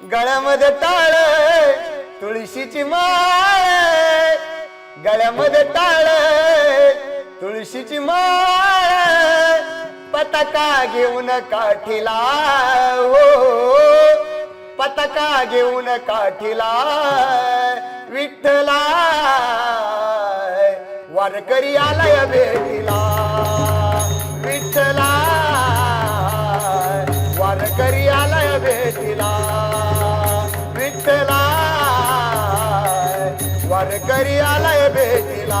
गळ्यामध्ये टाळ तुळशीची माळ गळ्यामध्ये टाळ तुळशीची माळ पताका घेऊन काठीला हो पताका घेऊन काठीला विठ्ठला वारकरी आलाय भेटीला. वारकरी आलाय भेटीला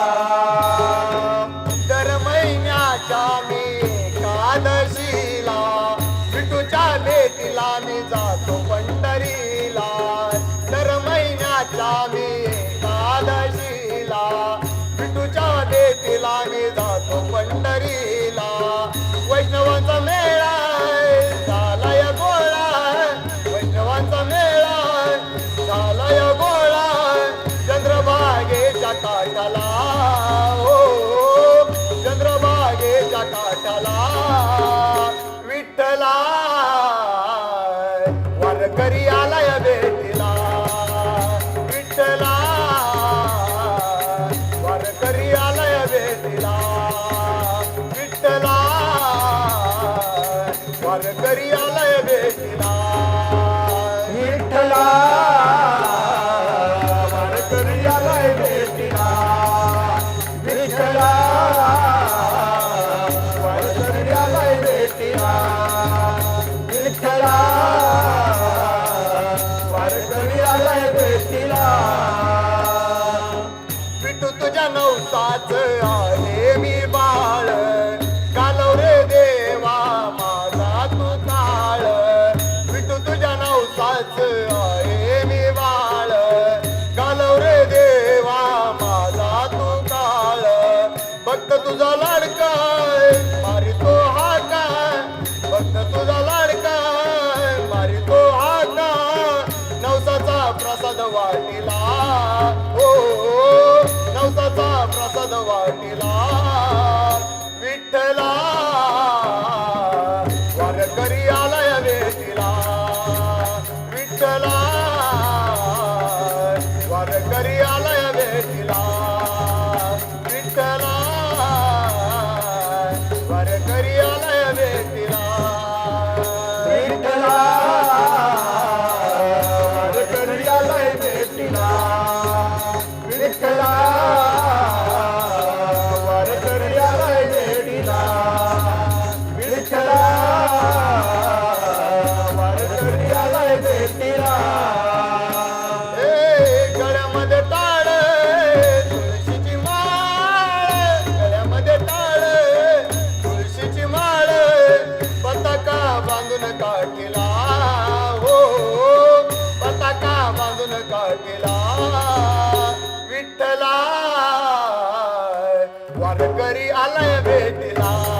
काठाला ओ चंद्रभागेच्या काठाला विठ्ठला वारकरिया वाटिला. हो, हो नवसाचा प्रसाद वाटिला. विठ्ठल बांधून काय केला विठ्ठला वारकरी आलाय भेटला.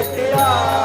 आलाय भेटीला